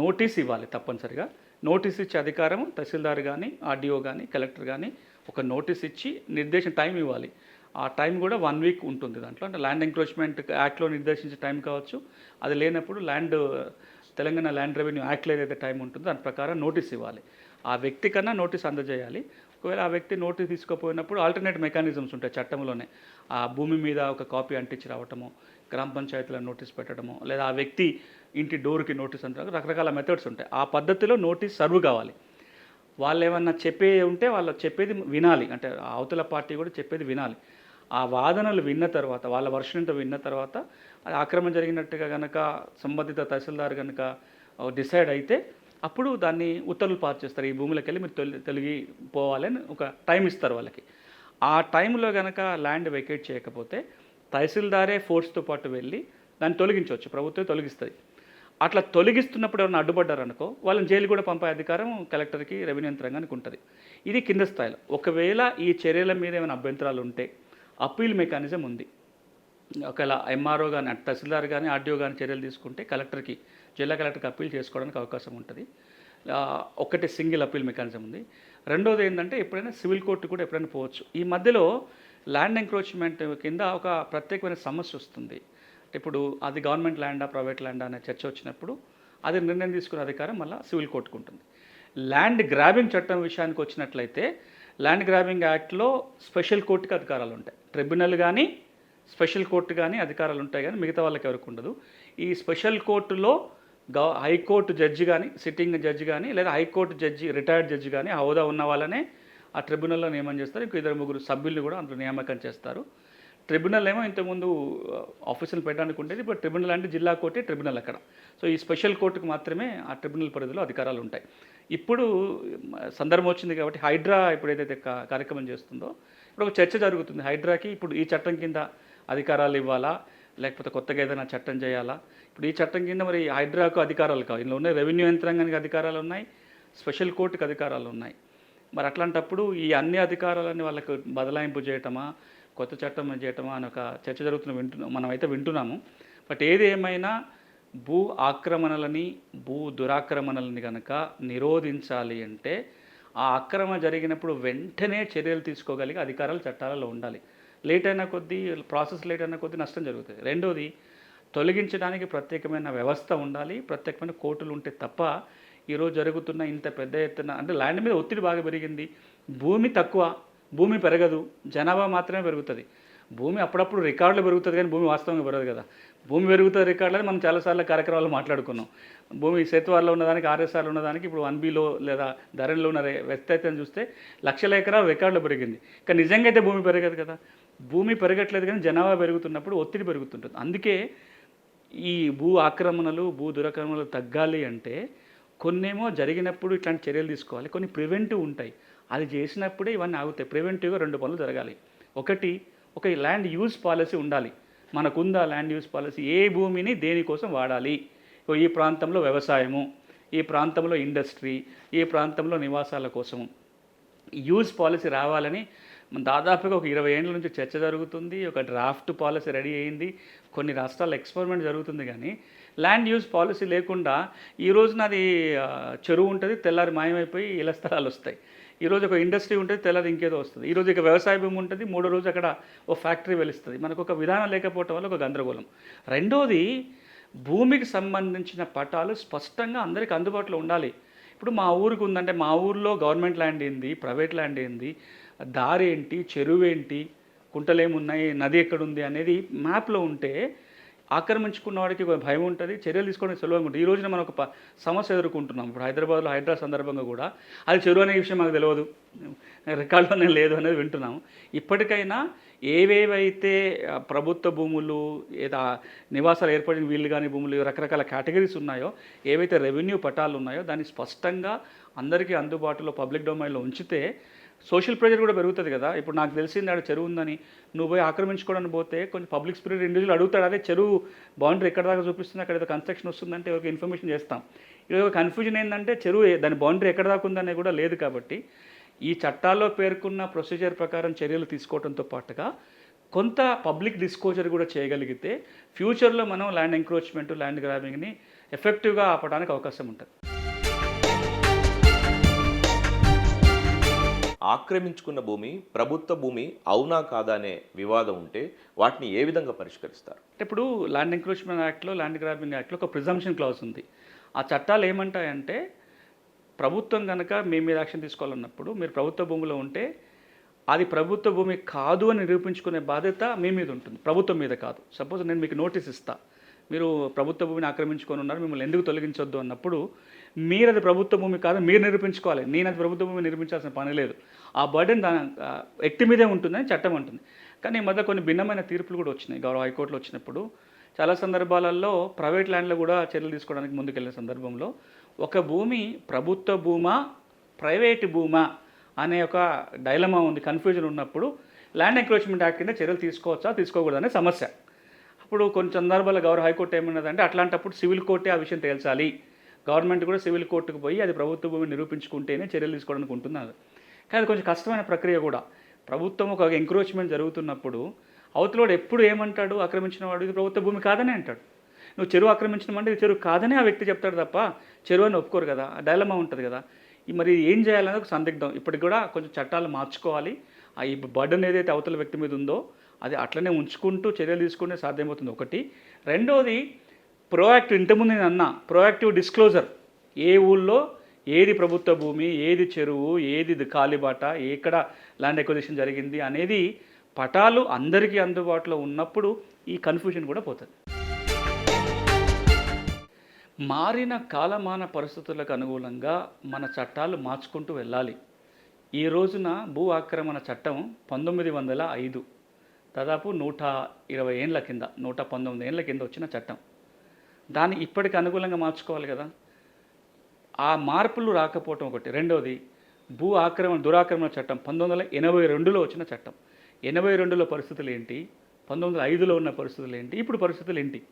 నోటీస్ ఇవ్వాలి తప్పనిసరిగా. నోటీస్ ఇచ్చే అధికారం తహసీల్దార్ కానీ ఆర్డీఓ కానీ కలెక్టర్ కానీ ఒక నోటీస్ ఇచ్చి నిర్దేశం టైం ఇవ్వాలి. ఆ టైం కూడా వన్ వీక్ ఉంటుంది దాంట్లో. అంటే ల్యాండ్ ఎంక్రోచ్మెంట్ యాక్ట్లో నిర్దేశించే టైం కావచ్చు. అది లేనప్పుడు ల్యాండ్ తెలంగాణ ల్యాండ్ రెవెన్యూ యాక్ట్లో ఏదైతే టైం ఉంటుందో దాని ప్రకారం నోటీస్ ఇవ్వాలి. ఆ వ్యక్తి కన్నా నోటీస్ అందజేయాలి. ఒకవేళ ఆ వ్యక్తి నోటీస్ తీసుకోపోయినప్పుడు ఆల్టర్నేట్ మెకానిజమ్స్ ఉంటాయి చట్టంలోనే. ఆ భూమి మీద ఒక కాపీ అంటించి రావటము గ్రామ పంచాయతీలో నోటీస్ పెట్టడము లేదా ఆ వ్యక్తి ఇంటి డోర్కి నోటీస్ అంటారు. రకరకాల మెథడ్స్ ఉంటాయి. ఆ పద్ధతిలో నోటీస్ సర్వ్ కావాలి. వాళ్ళు ఏమన్నా చెప్పే ఉంటే వాళ్ళు చెప్పేది వినాలి. అంటే అవతల పార్టీ కూడా చెప్పేది వినాలి. ఆ వాదనలు విన్న తర్వాత వాళ్ళ వర్షంతో విన్న తర్వాత అది ఆక్రమణ జరిగినట్టుగా కనుక సంబంధిత తహసీల్దార్ కనుక డిసైడ్ అయితే అప్పుడు దాన్ని ఉత్తర్వులు పాస్ చేస్తారు. ఈ భూములకి వెళ్ళి మీరు తొలి తొలగి పోవాలని ఒక టైం ఇస్తారు వాళ్ళకి. ఆ టైంలో కనుక ల్యాండ్ వెకేట్ చేయకపోతే తహసీల్దారే ఫోర్స్తో పాటు వెళ్ళి దాన్ని తొలగించవచ్చు. ప్రభుత్వం తొలగిస్తుంది. అట్లా తొలగిస్తున్నప్పుడు ఎవరైనా అడ్డుపడ్డారనుకో వాళ్ళని జైలు కూడా పంపే అధికారం కలెక్టర్కి రెవెన్యూ యంత్రాంగానికి ఉంటుంది. ఇది కింద స్థాయిలో. ఒకవేళ ఈ చర్యల మీద ఏమైనా అభ్యంతరాలు ఉంటే అప్పీల్ మెకానిజం ఉంది. ఒకవేళ ఎంఆర్ఓ కానీ తహసీల్దార్ కానీ ఆర్డీఓ కానీ చర్యలు తీసుకుంటే కలెక్టర్కి జిల్లా కలెక్టర్కి అప్పీల్ చేసుకోవడానికి అవకాశం ఉంటుంది. ఒకటి సింగిల్ అప్పీల్ మెకానిజం ఉంది. రెండోది ఏంటంటే ఎప్పుడైనా సివిల్ కోర్టు కూడా ఎప్పుడైనా పోవచ్చు. ఈ మధ్యలో ల్యాండ్ ఎంక్రోచ్మెంట్ కింద ఒక ప్రత్యేకమైన సమస్య వస్తుంది. ఇప్పుడు అది గవర్నమెంట్ ల్యాండా ప్రైవేట్ ల్యాండా అనే చర్చ వచ్చినప్పుడు అది నిర్ణయం తీసుకునే అధికారం మళ్ళీ సివిల్ కోర్టుకు ఉంటుంది. ల్యాండ్ గ్రాబింగ్ చట్టం విషయానికి వచ్చినట్లయితే ల్యాండ్ గ్రాబింగ్ యాక్ట్లో స్పెషల్ కోర్టుకి అధికారాలు ఉంటాయి. ట్రిబ్యునల్ కానీ స్పెషల్ కోర్టు కానీ అధికారాలు ఉంటాయి కానీ మిగతా వాళ్ళకి ఎవరికి ఉండదు. ఈ స్పెషల్ కోర్టులో గవ హైకోర్టు జడ్జి కానీ సిట్టింగ్ జడ్జి కానీ లేదా హైకోర్టు జడ్జి రిటైర్డ్ జడ్జి కానీ హోదా ఉన్న వాళ్ళనే ఆ ట్రిబ్యునల్లో నియమనం చేస్తారు. ఇంకో ఇద్దరు ముగ్గురు సభ్యుల్ని కూడా అందులో నియామకం చేస్తారు. ట్రిబ్యునల్ ఏమో ఇంతకుముందు ఆఫీసులు పెట్టడానికి ఉండేది. ఇప్పుడు ట్రిబ్యునల్ అంటే జిల్లా కోర్టే ట్రిబ్యునల్ అక్కడ. సో ఈ స్పెషల్ కోర్టుకు మాత్రమే ఆ ట్రిబ్యునల్ పరిధిలో అధికారాలు ఉంటాయి. ఇప్పుడు సందర్భం వచ్చింది కాబట్టి హైడ్రా ఇప్పుడు ఏదైతే కార్యక్రమం చేస్తుందో ఇప్పుడు ఒక చర్చ జరుగుతుంది. హైడ్రాకి ఇప్పుడు ఈ చట్టం కింద అధికారాలు ఇవ్వాలా? లేకపోతే కొత్తగా ఏదైనా చట్టం చేయాలా? ఇప్పుడు ఈ చట్టం కింద మరి హైడ్రాకు అధికారాలు కావు. ఇందులో ఉన్నాయి రెవెన్యూ యంత్రాంగానికి అధికారాలు ఉన్నాయి. స్పెషల్ కోర్టుకి అధికారాలు ఉన్నాయి. మరి అట్లాంటప్పుడు ఈ అన్ని అధికారాలన్నీ వాళ్ళకు బదలాయింపు చేయటమా? కొత్త చట్టం చేయటమా అని ఒక చర్చ జరుగుతున్న వింటున్నాం మనం అయితే వింటున్నాము. బట్ ఏది ఏమైనా భూ ఆక్రమణలని భూ దురాక్రమణలని కనుక నిరోధించాలి అంటే ఆ ఆక్రమణ జరిగినప్పుడు వెంటనే చర్యలు తీసుకోగలిగే అధికారాలు చట్టాలలో ఉండాలి. లేట్ అయిన కొద్దీ ప్రాసెస్ లేట్ అయిన కొద్దీ నష్టం జరుగుతుంది. రెండోది తొలగించడానికి ప్రత్యేకమైన వ్యవస్థ ఉండాలి. ప్రత్యేకమైన కోర్టులు ఉంటే తప్ప ఈరోజు జరుగుతున్న ఇంత పెద్ద ఎత్తున అంటే ల్యాండ్ మీద ఒత్తిడి బాగా పెరిగింది. భూమి తక్కువ. భూమి పెరగదు జనాభా మాత్రమే పెరుగుతుంది. భూమి అప్పుడప్పుడు రికార్డులు పెరుగుతుంది కానీ భూమి వాస్తవంగా పెరగదు కదా. భూమి పెరుగుతుంది రికార్డులు అని మనం చాలాసార్లు కార్యక్రమాలు మాట్లాడుకున్నాం. భూమి సేతువార్లో ఉన్నదానికి ఆర్ఎస్ఆర్లో ఉన్నదానికి ఇప్పుడు వన్ బీలో లేదా ధరలో ఉన్న రే- వ్యత్యాసం చూస్తే లక్షల ఎకరాలు రికార్డులు పెరిగింది. కానీ నిజంగా అయితే భూమి పెరగదు కదా. భూమి పెరగట్లేదు కానీ జనాభా పెరుగుతున్నప్పుడు ఒత్తిడి పెరుగుతుంటుంది. అందుకే ఈ భూ ఆక్రమణలు భూ దురాక్రమణలు తగ్గాలి అంటే కొన్నేమో జరిగినప్పుడు ఇట్లాంటి చర్యలు తీసుకోవాలి. కొన్ని ప్రివెంటివ్ ఉంటాయి. అది చేసినప్పుడే ఇవన్నీ ఆగుతాయి. ప్రివెంటివ్గా రెండు పనులు జరగాలి. ఒకటి ఒక ల్యాండ్ యూజ్ పాలసీ ఉండాలి. మనకుందా ల్యాండ్ యూజ్ పాలసీ? ఏ భూమిని దేనికోసం వాడాలి? ఈ ప్రాంతంలో వ్యవసాయము ఈ ప్రాంతంలో ఇండస్ట్రీ ఈ ప్రాంతంలో నివాసాల కోసము. యూజ్ పాలసీ రావాలని దాదాపుగా ఒక ఇరవై ఏళ్ళ నుంచి చర్చ జరుగుతుంది. ఒక డ్రాఫ్ట్ పాలసీ రెడీ అయింది. కొన్ని రాష్ట్రాల్లో ఎక్స్పెరిమెంట్ జరుగుతుంది కానీ ల్యాండ్ యూజ్ పాలసీ లేకుండా ఈ రోజున అది చెరువు ఉంటుంది తెల్లారి మాయమైపోయి ఇళ్ళ స్థలాలు వస్తాయి. ఈరోజు ఒక ఇండస్ట్రీ ఉంటుంది తెల్లది ఇంకేదో వస్తుంది. ఈరోజు ఒక వ్యవసాయ భూమి ఉంటుంది మూడో రోజు అక్కడ ఓ ఫ్యాక్టరీ వెలుస్తుంది. మనకు ఒక విధానం లేకపోవటం వల్ల ఒక గందరగోళం. రెండోది భూమికి సంబంధించిన పటాలు స్పష్టంగా అందరికీ అందుబాటులో ఉండాలి. ఇప్పుడు మా ఊరికి ఉందంటే మా ఊర్లో గవర్నమెంట్ ల్యాండ్ ఏంది ప్రైవేట్ ల్యాండ్ ఏంది దారి ఏంటి చెరువు ఏంటి కుంటలేమున్నాయి నది ఎక్కడుంది అనేది మ్యాప్లో ఉంటే ఆక్రమించుకున్న వాడికి భయం ఉంటుంది. చర్యలు తీసుకోవడం సులభంగా ఉంటుంది. ఈ రోజున మనం ఒక సమస్య ఎదుర్కొంటున్నాం. ఇప్పుడు హైదరాబాద్లో హైడ్రా సందర్భంగా కూడా అది చెరువు అనే విషయం మాకు తెలియదు రికార్డులోనే లేదు అనేది వింటున్నాం ఇప్పటికైనా ఏవేవైతే ప్రభుత్వ భూములు లేదా నివాసాలు ఏర్పడిన వీళ్ళు కానీ భూములు రకరకాల కేటగిరీస్ ఉన్నాయో ఏవైతే రెవెన్యూ పటాలు ఉన్నాయో దాన్ని స్పష్టంగా అందరికీ అందుబాటులో పబ్లిక్ డొమైన్లో ఉంచితే సోషల్ ప్రెజర్ కూడా పెరుగుతుంది కదా. ఇప్పుడు నాకు తెలిసింది ఆడ చెరువు ఉందని. నువ్వు పోయి ఆక్రమించుకోవడానికి పోతే కొంచెం పబ్లిక్ స్పిరిట్ ఇండివిజువల్ అడుగుతాడు అదే చెరువు బౌండరీ ఎక్కడ దాకా చూపిస్తుంది? అక్కడ ఏదో కన్స్ట్రక్షన్ వస్తుందంటే ఎవరికి ఇన్ఫర్మేషన్ చేస్తాం. ఇది ఒక కన్ఫ్యూజన్ ఏంటంటే చెరువు దాని బౌండరీ ఎక్కడ దాకా ఉందనే కూడా లేదు కాబట్టి ఈ చట్టాల్లో పేర్కొన్న ప్రొసీజర్ ప్రకారం చర్యలు తీసుకోవడంతో పాటుగా కొంత పబ్లిక్ డిస్కోజర్ కూడా చేయగలిగితే ఫ్యూచర్లో మనం ల్యాండ్ ఎంక్రోచ్మెంట్ ల్యాండ్ గ్రాబింగ్ని ఎఫెక్టివ్గా ఆపడానికి అవకాశం ఉంటుంది. ఆక్రమించుకున్న భూమి ప్రభుత్వ భూమి అవునా కాదా అనే వివాదం ఉంటే వాటిని ఏ విధంగా పరిష్కరిస్తారు? అంటే ఇప్పుడు ల్యాండ్ ఎంక్రోచ్మెంట్ యాక్ట్లో ల్యాండ్ గ్రాబింగ్ యాక్ట్లో ఒక ప్రిజంప్షన్ క్లాస్ ఉంది. ఆ చట్టాలు ఏమంటాయంటే ప్రభుత్వం కనుక మీ మీద యాక్షన్ తీసుకోవాలన్నప్పుడు మీరు ప్రభుత్వ భూమిలో ఉంటే అది ప్రభుత్వ భూమి కాదు అని నిరూపించుకునే బాధ్యత మీ మీద ఉంటుంది. ప్రభుత్వం మీద కాదు. సపోజ్ నేను మీకు నోటీస్ ఇస్తా. మీరు ప్రభుత్వ భూమిని ఆక్రమించుకొని ఉన్నారు మిమ్మల్ని ఎందుకు తొలగించొద్దు అన్నప్పుడు మీరు అది ప్రభుత్వ భూమి కాదు మీరు నిరూపించుకోవాలి. నేను అది ప్రభుత్వ భూమి నిరూపించాల్సిన పని లేదు. ఆ బర్డెన్ దాని వ్యక్తి మీదే ఉంటుందని చట్టం అంటుంది. కానీ ఈ మధ్య కొన్ని భిన్నమైన తీర్పులు కూడా వచ్చినాయి. గౌరవ హైకోర్టులో వచ్చినప్పుడు చాలా సందర్భాలలో ప్రైవేట్ ల్యాండ్లో కూడా చర్యలు తీసుకోవడానికి ముందుకెళ్ళిన సందర్భంలో ఒక భూమి ప్రభుత్వ భూమా ప్రైవేటు భూమా అనే ఒక డైలమా ఉంది కన్ఫ్యూజన్ ఉన్నప్పుడు ల్యాండ్ ఎంక్రోచ్మెంట్ యాక్ట్ కింద చర్యలు తీసుకోవచ్చా తీసుకోకూడదు అనే సమస్య. అప్పుడు కొన్ని సందర్భాల్లో గౌరవ హైకోర్టు ఏమన్నదంటే అట్లాంటప్పుడు సివిల్ కోర్టే ఆ విషయం తేల్చాలి. గవర్నమెంట్ కూడా సివిల్ కోర్టుకు పోయి అది ప్రభుత్వ భూమిని నిరూపించుకుంటేనే చర్యలు తీసుకోవడానికి ఉంటున్నారు కానీ అది కొంచెం కష్టమైన ప్రక్రియ కూడా. ప్రభుత్వం ఒక ఎంక్రోచ్మెంట్ జరుగుతున్నప్పుడు అవతలోడు ఎప్పుడు ఏమంటాడు? ఆక్రమించిన వాడు ఇది ప్రభుత్వ భూమి కాదనే అంటాడు. నువ్వు చెరువు ఆక్రమించినమంటే ఇది చెరువు కాదనే ఆ వ్యక్తి చెప్తాడు తప్ప చెరువు అని ఒప్పుకోరు కదా. ఆ డైలమా ఉంటుంది కదా. మరి ఏం చేయాలనేది ఒక సందిగ్ధం. ఇప్పటికి కూడా కొంచెం చట్టాలు మార్చుకోవాలి. ఆ ఈ బర్డన్ ఏదైతే అవతల వ్యక్తి మీద ఉందో అది అట్లనే ఉంచుకుంటూ చర్యలు తీసుకుంటే సాధ్యమవుతుంది. ఒకటి. రెండోది ప్రోయాక్టివ్ ఇంతకుముందు నేను అన్నా ప్రోయాక్టివ్ డిస్క్లోజర్. ఏ ఊళ్ళో ఏది ప్రభుత్వ భూమి ఏది చెరువు ఏది కాలిబాట ఎక్కడ ల్యాండ్ ఎక్విజిషన్ జరిగింది అనేది పటాలు అందరికీ అందుబాటులో ఉన్నప్పుడు ఈ కన్ఫ్యూజన్ కూడా పోతుంది. మారిన కాలమాన పరిస్థితులకు అనుగుణంగా మన చట్టాలు మార్చుకుంటూ వెళ్ళాలి. ఈ రోజున భూ ఆక్రమణ చట్టం పంతొమ్మిది వందల ఐదు దాదాపు నూట ఇరవై ఏండ్ల కింద నూట పంతొమ్మిది ఏండ్ల కింద వచ్చిన చట్టం. దాన్ని ఇప్పటికి అనుకూలంగా మార్చుకోవాలి కదా. ఆ మార్పులు రాకపోవటం ఒకటి. రెండవది భూ ఆక్రమణ దురాక్రమణ చట్టం. పంతొమ్మిది వందల ఎనభై రెండులో వచ్చిన చట్టం. ఎనభై రెండులో పరిస్థితులు ఏంటి? పంతొమ్మిది వందల ఐదులో ఉన్న పరిస్థితులు ఏంటి? ఇప్పుడు పరిస్థితులు ఏంటి?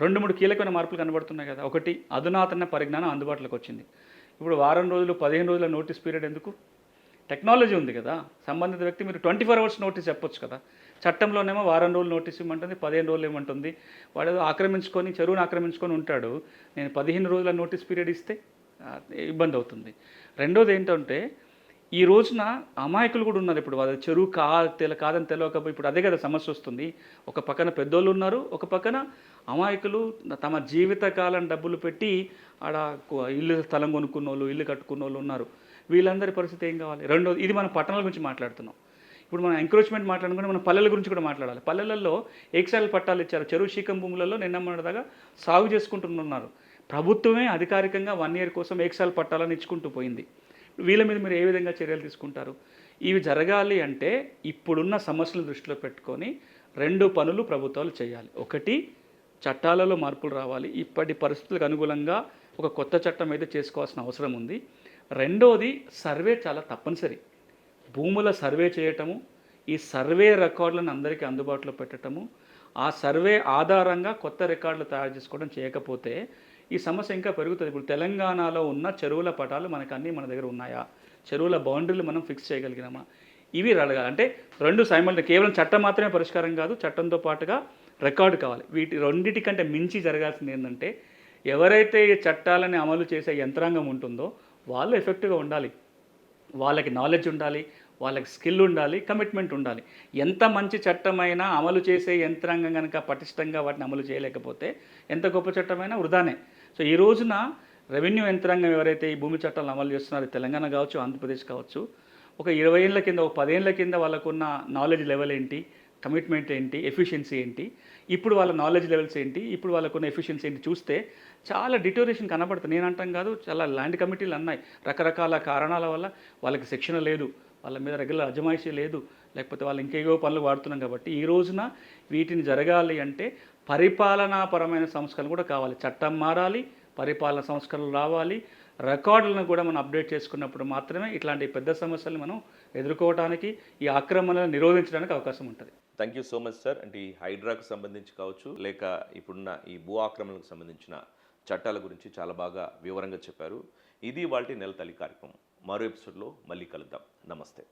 రెండు మూడు కీలకమైన మార్పులు కనబడుతున్నాయి కదా. ఒకటి అధునాతన పరిజ్ఞానం అందుబాటులోకి వచ్చింది. ఇప్పుడు వారం రోజులు పదిహేను రోజుల నోటీస్ పీరియడ్ ఎందుకు? టెక్నాలజీ ఉంది కదా. సంబంధిత వ్యక్తి మీరు ట్వంటీ ఫోర్ అవర్స్ నోటీస్ చెప్పొచ్చు కదా. చట్టంలోనేమో వారం రోజులు నోటీస్ ఇవ్వమంటుంది పదిహేను రోజులు ఇవ్వమంటుంది. వాడు ఏదో ఆక్రమించుకొని చెరువును ఆక్రమించుకొని ఉంటాడు. నేను పదిహేను రోజుల నోటీస్ పీరియడ్ ఇస్తే ఇబ్బంది అవుతుంది. రెండోది ఏంటంటే ఈ రోజున అమాయకులు కూడా ఉన్నారు. ఇప్పుడు వాళ్ళ చెరువు కా తెల కాదని తెలియకపోయి ఇప్పుడు అదే కదా సమస్య వస్తుంది. ఒక పక్కన పెద్దోళ్ళు ఉన్నారు ఒక పక్కన అమాయకులు తమ జీవితకాలం డబ్బులు పెట్టి ఆడ ఇల్లు స్థలం కొనుక్కున్న వాళ్ళు ఇల్లు కట్టుకున్న వాళ్ళు ఉన్నారు. వీళ్ళందరి పరిస్థితి ఏం కావాలి? రెండోది ఇది మనం పట్టణాల గురించి మాట్లాడుతున్నాం. ఇప్పుడు మనం ఎంక్రోచ్మెంట్ మాట్లాడుకుంటే మనం పల్లెల గురించి కూడా మాట్లాడాలి. పల్లెలలో ఏక్సాల పట్టాలు ఇచ్చారు. చెరువు శీకం భూములలో నిన్న మొన్నటిదాకా సాగు చేసుకుంటున్నారు. ప్రభుత్వమే అధికారికంగా వన్ ఇయర్ కోసం ఏక్సాల పట్టాలను ఇచ్చుకుంటూ పోయింది. వీళ్ళ మీద మీరు ఏ విధంగా చర్యలు తీసుకుంటారు? ఇవి జరగాలి అంటే ఇప్పుడున్న సమస్యలను దృష్టిలో పెట్టుకొని రెండు పనులు ప్రభుత్వాలు చేయాలి. ఒకటి చట్టాలలో మార్పులు రావాలి. ఇప్పటి పరిస్థితులకు అనుగుణంగా ఒక కొత్త చట్టం అయితే చేసుకోవాల్సిన అవసరం ఉంది. రెండోది సర్వే చాలా తప్పనిసరి. భూముల సర్వే చేయటము ఈ సర్వే రికార్డులను అందరికీ అందుబాటులో పెట్టటము ఆ సర్వే ఆధారంగా కొత్త రికార్డులు తయారు చేసుకోవడం చేయకపోతే ఈ సమస్య ఇంకా పెరుగుతుంది. ఇప్పుడు తెలంగాణలో ఉన్న చెరువుల పటాలు మనకు అన్నీ మన దగ్గర ఉన్నాయా? చెరువుల బౌండరీలు మనం ఫిక్స్ చేయగలిగినామా? ఇవి అడగాలి. అంటే రెండు సైమల్ని కేవలం చట్టం మాత్రమే పరిష్కారం కాదు చట్టంతో పాటుగా రికార్డు కావాలి. వీటి రెండింటికంటే మించి జరగాల్సింది ఏంటంటే ఎవరైతే ఈ చట్టాలని అమలు చేసే యంత్రాంగం ఉంటుందో వాళ్ళు ఎఫెక్టివ్గా ఉండాలి. వాళ్ళకి నాలెడ్జ్ ఉండాలి వాళ్ళకి స్కిల్ ఉండాలి కమిట్మెంట్ ఉండాలి. ఎంత మంచి చట్టమైనా అమలు చేసే యంత్రాంగం కనుక పటిష్టంగా వాటిని అమలు చేయలేకపోతే ఎంత గొప్ప చట్టమైనా వృధానే. సో ఈ రోజున రెవెన్యూ యంత్రాంగం ఎవరైతే ఈ భూమి చట్టాలను అమలు చేస్తున్నారో తెలంగాణ కావచ్చు ఆంధ్రప్రదేశ్ కావచ్చు ఒక ఇరవై ఏళ్ళ కింద ఒక పదేళ్ళ కింద వాళ్ళకున్న నాలెడ్జ్ లెవెల్ ఏంటి? కమిట్మెంట్ ఏంటి ఎఫిషియన్సీ ఏంటి ఇప్పుడు వాళ్ళ నాలెడ్జ్ లెవెల్స్ ఏంటి ఇప్పుడు వాళ్ళకున్న ఎఫిషియన్సీ ఏంటి చూస్తే చాలా డిటోరేషన్ కనబడుతుంది నేను అంటాం కాదు చాలా ల్యాండ్ కమిటీలు అన్నాయి. రకరకాల కారణాల వల్ల వాళ్ళకి శిక్షణ లేదు వాళ్ళ మీద రెగ్యులర్ అజమాయిషీ లేదు లేకపోతే వాళ్ళు ఇంకేవో పనులు వాడుతున్నాం కాబట్టి ఈ రోజున వీటిని జరగాలి అంటే పరిపాలనాపరమైన సంస్కరణలు కూడా కావాలి. చట్టం మారాలి పరిపాలన సంస్కరణలు రావాలి రికార్డులను కూడా మనం అప్డేట్ చేసుకున్నప్పుడు మాత్రమే ఇట్లాంటి పెద్ద సమస్యలు మనం ఎదుర్కోవడానికి ఈ ఆక్రమణలను నిరోధించడానికి అవకాశం ఉంటుంది. Thank you so much sir అంటే ఈ హైడ్రాకు సంబంధించి కావచ్చు లేక ఇప్పుడున్న ఈ భూ ఆక్రమణకు సంబంధించిన చట్టాల గురించి చాలా బాగా వివరంగా చెప్పారు. ఇది వాళ్ళ నెల తల్లి కార్యక్రమం. మరో ఎపిసోడ్లో మళ్ళీ కలుద్దాం. నమస్తే.